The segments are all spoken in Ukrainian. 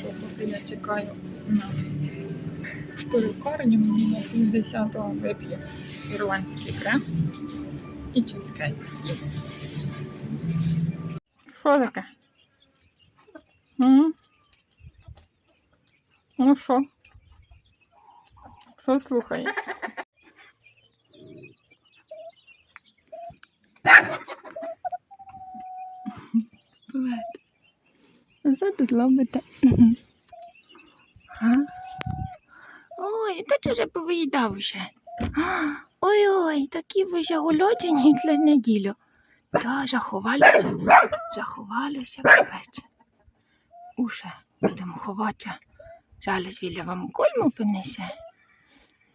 що поки я чекаю на перукарню, мені на 50-го вип'ю ірландський крем і чизкейк. Що таке? М? Ну що? Що слухає? Привет. Що тут робите? Ой, то чи вже повиїдав вже. Ой-ой, такі ви вже голодні для неділю. Та, заховалися, заховалися капець. Уше, будемо ховатися. Зараз Віля вам кольму принесе.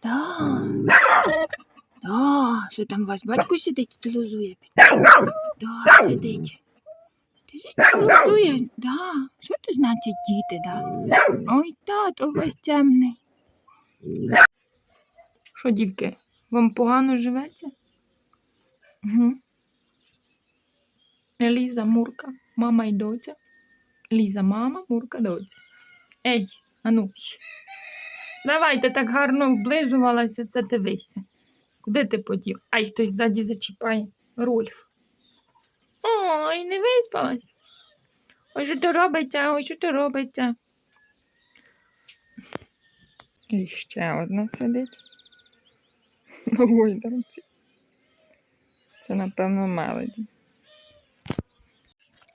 Да. Да, що там у вас батько сидить, телезує під. Да, сидить. Ти сидить, телезує, да. Що це значить діти, да? Ой, тато весь темний. Що, дівки, вам погано живеться? Угу. Ліза, Мурка, мама і доця. Ліза, мама, Мурка, доця. Ей, ану. Давайте так гарно облизувалася, це дивися. Куди ти подів? Ай, хтось ззаді зачіпає. Рольф. Ой, не виспалась. Ой, що то робиться, ой, що то робиться. І ще одна сидить. На гойдалці. Це, напевно, мелоді.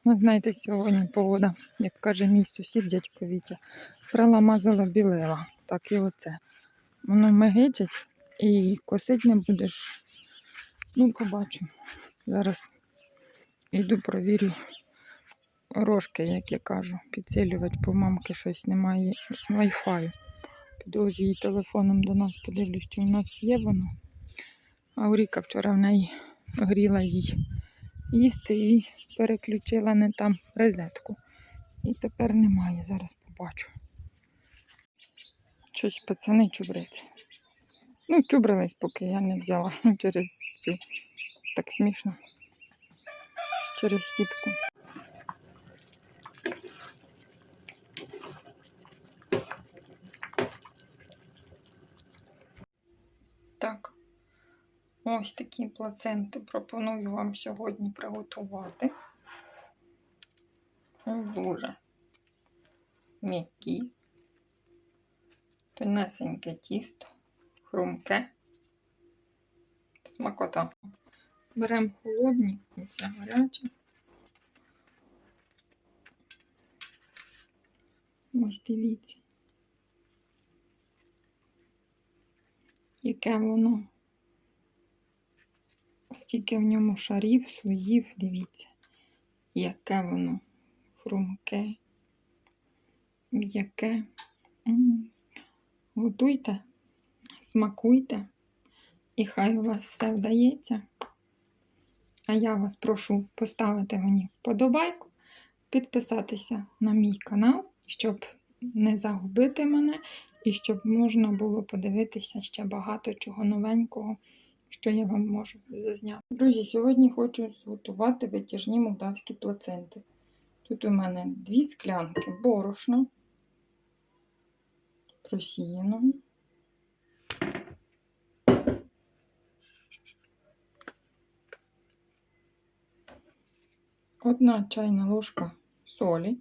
Ви знаєте, сьогодні погода, як каже мій сусід, дядько Вітя, срала мазала білила. Так і оце. Воно мигичить і косить не будеш. Ну, побачу. Зараз йду провірю рожки, як я кажу, підсилювати, бо мамки щось немає вайфаю. Піду з її телефоном до нас, подивлюсь, чи в нас є воно. А Уріка вчора в неї гріла їй їсти і переключила не там розетку. І тепер немає, зараз побачу. Щось пацани чубриться. Ну, чубрились, поки я не взяла через цю. Так смішно. Через сітку. Так. Ось такі плаценти пропоную вам сьогодні приготувати. Дуже м'які, тонесеньке тісто, хрумке, смакота. Беремо холодні, ось гаряче. Ось дивіться, яке воно. Стільки в ньому шарів, слоїв, дивіться, яке воно хрумке, м'яке. Готуйте, смакуйте, і хай у вас все вдається. А я вас прошу поставити мені вподобайку, підписатися на мій канал, щоб не загубити мене і щоб можна було подивитися ще багато чого новенького, що я вам можу зазняти. Друзі, сьогодні хочу зготувати витяжні молдавські плацинти. Тут у мене дві склянки борошна, просіяно. Одна чайна ложка солі,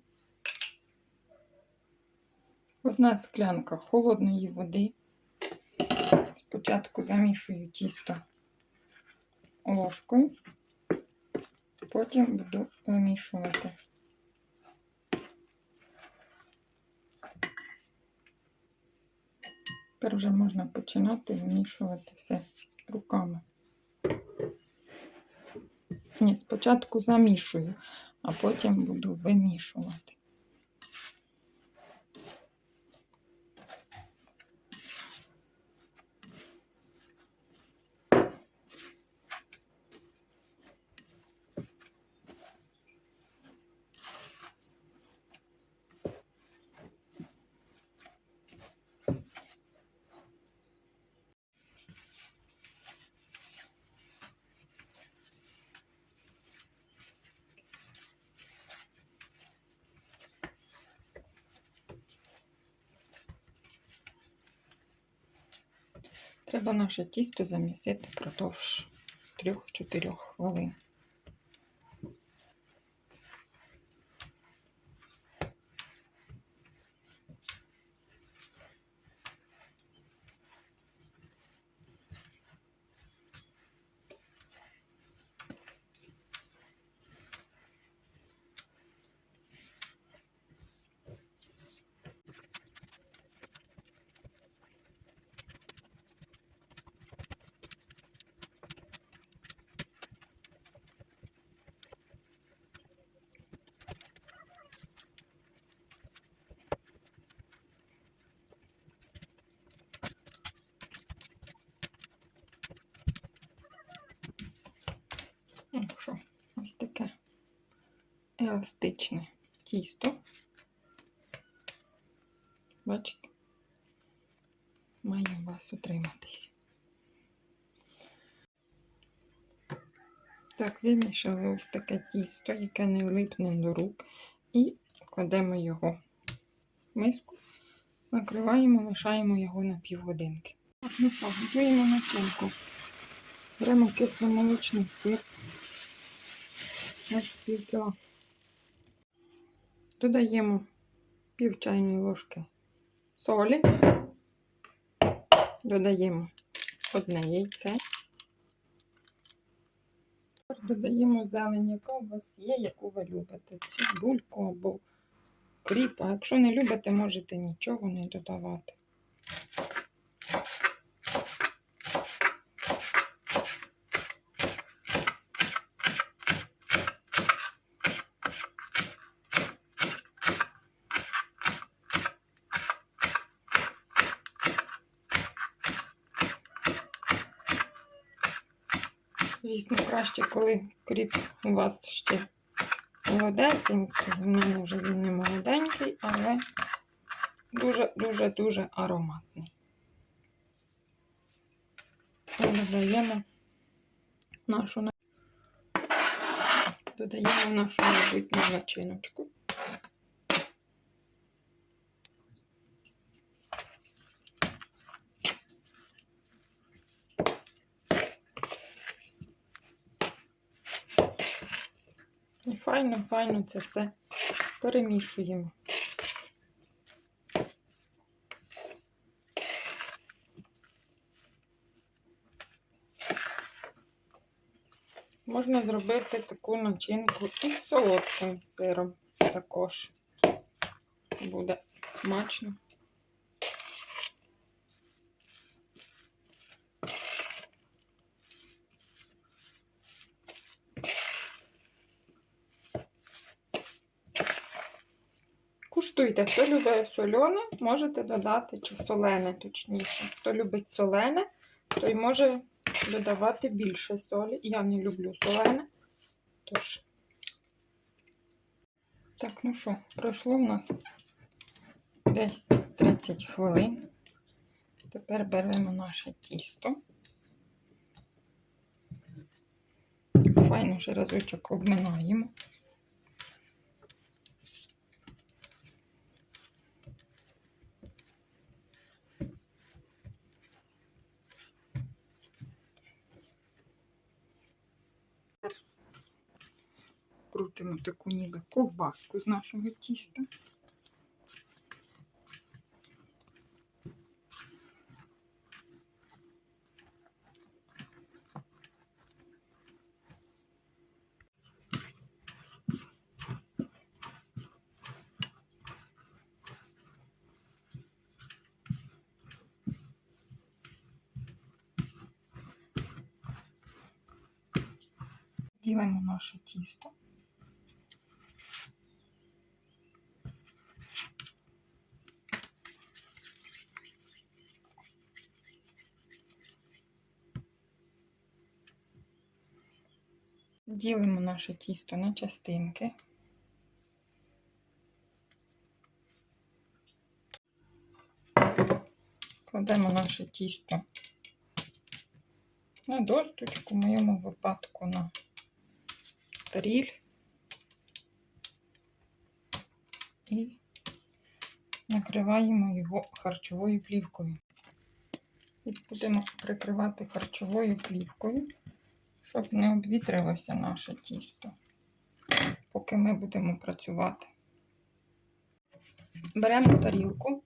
одна склянка холодної води. Спочатку замішую тісто ложкою, потім буду вимішувати. Тепер вже можна починати вимішувати все руками. Ні, спочатку замішую, а потім буду вимішувати. Треба наше тісто замісити впродовж 3-4 хвилин. Ну що, ось таке еластичне тісто. Бачите? Має у вас утриматись. Так, вимішали ось таке тісто, яке не липне до рук, і кладемо його в миску, накриваємо, лишаємо його на півгодинки. Так, ну що, готуємо начинку. Беремо кисломолочний сир. Ось пів кіла. Додаємо пів чайної ложки солі. Додаємо одне яйце. Додаємо зелень, яка у вас є, яку ви любите. Цю бульку або кріп. А якщо не любите, можете нічого не додавати. Звісно, краще, коли кріп у вас ще молодесенький. У мене вже він не молоденький, але дуже-дуже-дуже ароматний. Додаємо нашу додаємо нашу майбутню начиночку. І файно, файно це все перемішуємо. Можна зробити таку начинку із солодким сиром також. Буде смачно. Куштуйте, хто любить солене, можете додати, чи солене, точніше. Хто любить солене, той може додавати більше солі. Я не люблю солене. Тож. Так, ну що, пройшло в нас десь 30 хвилин. Тепер беремо наше тісто. Файно ще разочок обминаємо. Таку ніби ковбаску з нашого тіста. Ділимо наше тісто. Ділимо наше тісто на частинки. Кладемо наше тісто на досточку, в моєму випадку на таріль і накриваємо його харчовою плівкою. І будемо прикривати харчовою плівкою, щоб не обвітрилося наше тісто, поки ми будемо працювати. Беремо тарілку,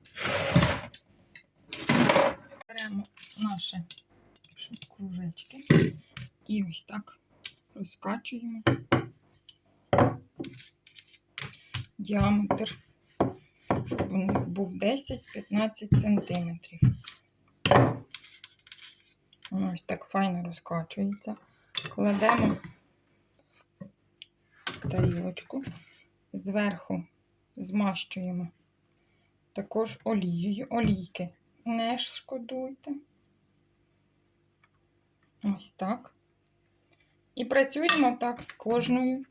беремо наші кружечки і ось так розкачуємо діаметр, щоб у них був 10-15 сантиметрів. Ось так файно розкачується. Кладемо в тарілочку, зверху змащуємо також олією. Олійки не шкодуйте. Ось так. І працюємо так з кожною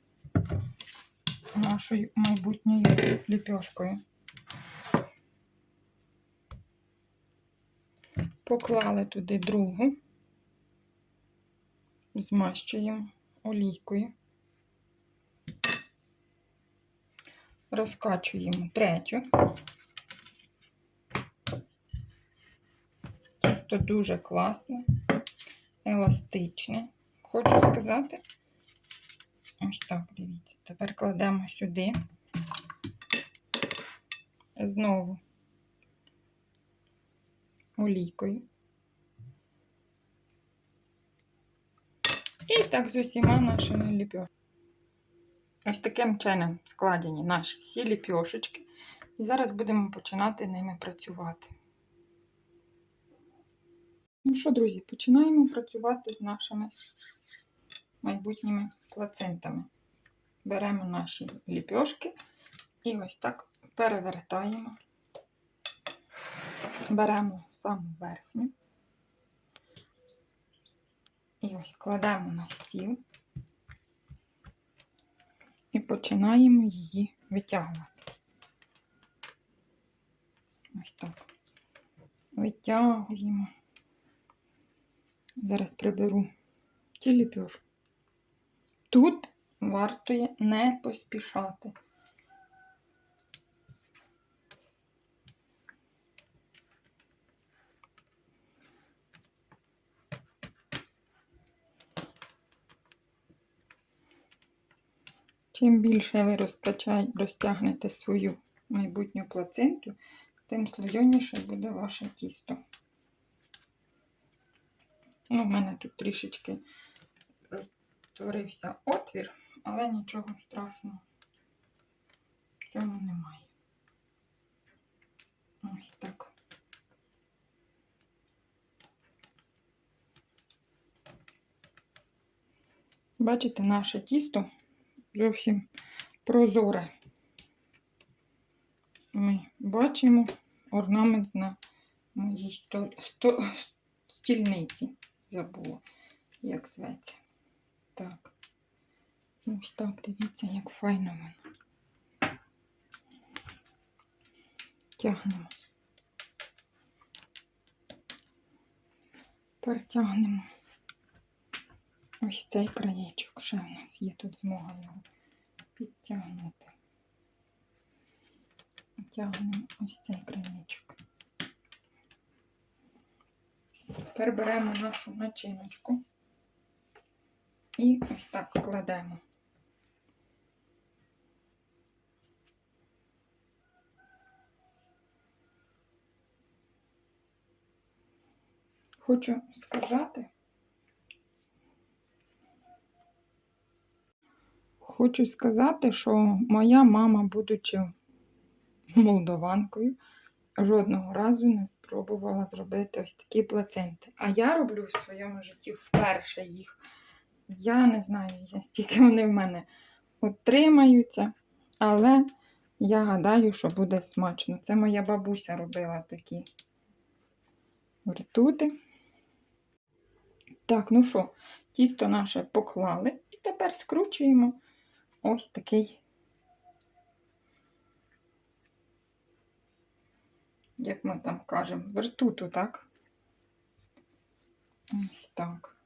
нашою майбутньою ліпьошкою. Поклали туди другу, змащуємо олійкою, розкачуємо третю. Тісто дуже класне, еластичне. Хочу сказати, ось так, дивіться. Тепер кладемо сюди знову олійкою. І так з усіма нашими ліпьошками. Ось таким чином складені наші всі ліпьошечки. І зараз будемо починати ними працювати. Ну що, друзі, починаємо працювати з нашими майбутніми плацентами. Беремо наші ліпьошки і ось так перевертаємо. Беремо саму верхню і ось кладемо на стіл і починаємо її витягувати. Ось так. Витягуємо. Зараз приберу ті ліпьошки. Тут варто не поспішати. Чим більше ви розтягнете свою майбутню плаценту, тим слойоніше буде ваше тісто. Ну, в мене тут трішечки розтворився отвір, але нічого страшного в цьому немає. Ось так. Бачите, наше тісто зовсім прозоре. Ми бачимо орнамент на моїй сто... Сто... стільниці. Забула, як зветься. Так. Ось так, дивіться, як файно воно. Тягнемо. Перетягнемо. Ось цей краєчок. Ще в нас є тут змога його підтягнути. Тягнемо ось цей краєчок. Тепер беремо нашу начиночку і ось так кладемо. Хочу сказати, хочу сказати, що моя мама, будучи молдованкою, жодного разу не спробувала зробити ось такі плаценти. А я роблю в своєму житті вперше їх. Я не знаю, стільки вони в мене отримаються, але я гадаю, що буде смачно. Це моя бабуся робила такі ртути. Так, ну що, тісто наше поклали, і тепер скручуємо ось такий, як ми там кажемо, вертуту, так? Ось так.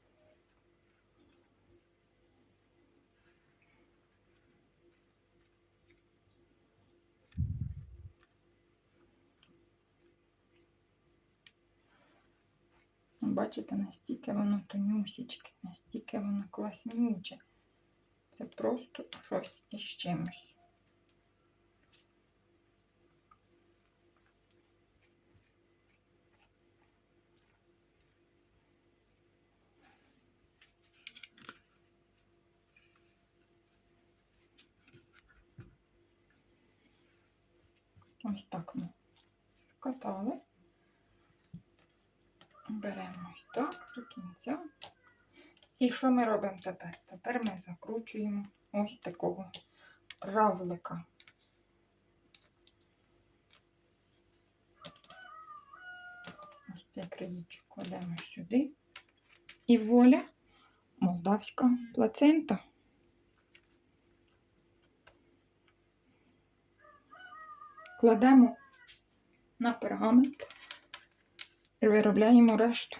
Бачите, настільки воно тонюсічке, настільки воно класнюче. Це просто щось із чимось. Ось так ми скатали. Беремо ось так до кінця. І що ми робимо тепер? Тепер ми закручуємо ось такого равлика. Ось цей країчок кладемо сюди. І воля молдавська плацента. Кладемо на пергамент і виробляємо решту.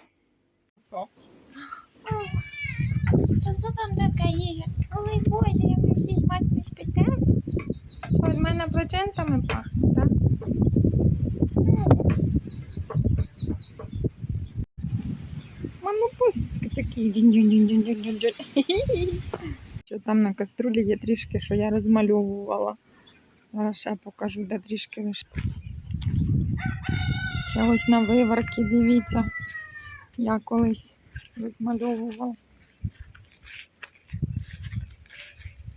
Що там така їжа? Ой, Боже, як ви всі смачно спите. Що, від мене плачентами пахне, так? Такі. Дінь-дінь-дінь-дінь-дінь-дінь. Що там на каструлі є трішки, що я розмальовувала. Зараз ще покажу, де трішки лише. Ще ось на виварки, дивіться. Я колись розмальовувала.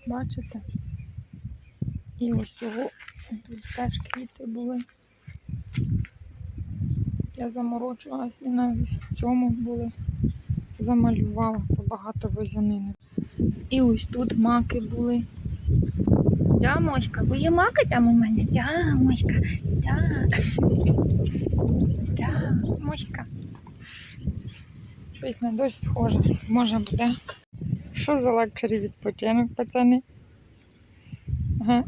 Бачите? І ось цього тут теж квіти були. Я заморочилась і навіть в цьому були. Замалювала побагато возянини. І ось тут маки були. Да, Моська, бо є мака там у мене. Да, Моська, да. Да, Моська. Щось на дощ схоже. Може буде. Що за лакшері відпочинок, пацани? Ага.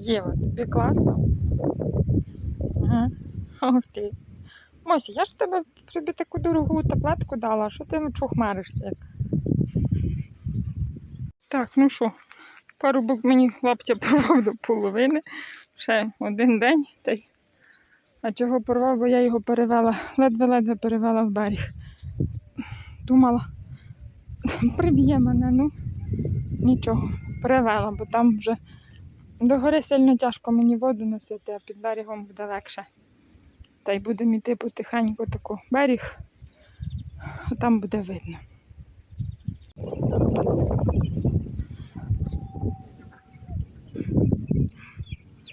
Єва, тобі класно? Ага. Ох ти. Мосі, я ж тебе тобі таку дорогу таблетку дала, що ти чухмаришся? Так, ну що, парубок мені хлопця порвав до половини. Ще один день. Та й... А чого порвав, бо я його перевела, ледве-ледве перевела в берег. Думала, приб'є мене, ну нічого, перевела, бо там вже до гори сильно тяжко мені воду носити, а під берегом буде легше. Та й будемо йти потихеньку таку берег, а там буде видно.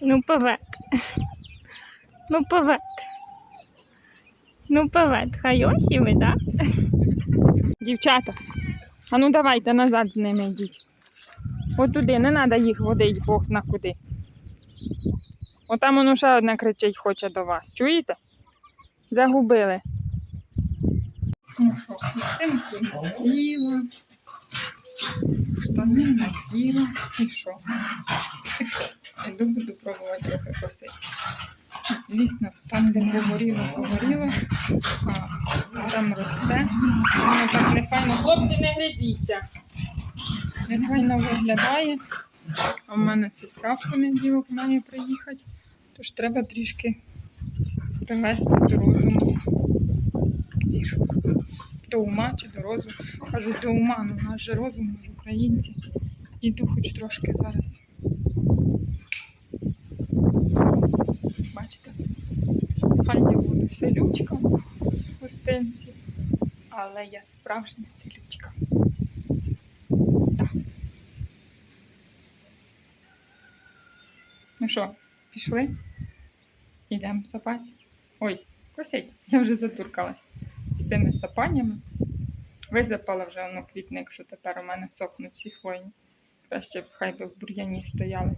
Ну, павет. Ну, павет. Ну, павет. Хай ось і ви, да? Дівчата, а ну давайте назад з ними йдіть. От туди, не треба їх водити, Бог зна куди. Отам воно ще одне кричить хоче до вас. Чуєте? Загубили. Ну що, наділа, штани наділа і що? Іду буду пробувати трохи косити. Звісно, там, де погоріло, погоріло, а там росте. Воно так не файно. Хлопці, не гризіться. Не файно виглядає. А в мене сестра в понеділок має приїхати. Тож треба трішки привести до розуму. До ума чи до розуму. Кажуть, до ума, ну у нас же розум, ми ж українці. Іду хоч трошки зараз. Бачите? Хай я буду селючка з гостинці, але я справжня селючка. Так. Ну що, пішли? Йдемо сапати. Ой, косить, я вже затуркалась з тими сапаннями. Висипала вже воно квітник, що тепер у мене сохнуть всі хвойні. Краще б хай би в бур'яні стояли.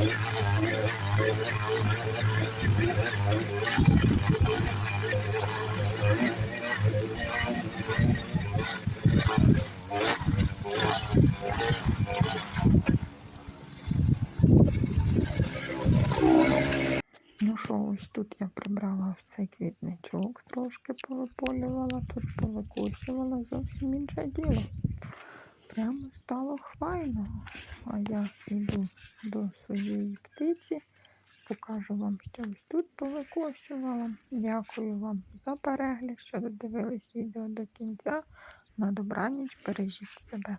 Ну що, ось тут я прибрала цей квітничок, трошки повиполювала, тут повикосювала зовсім інше діло. Прямо стало хвайно. А я йду до своєї птиці, покажу вам, що ось тут повикосювала. Дякую вам за перегляд, що додивились відео до кінця. На добраніч, бережіть себе.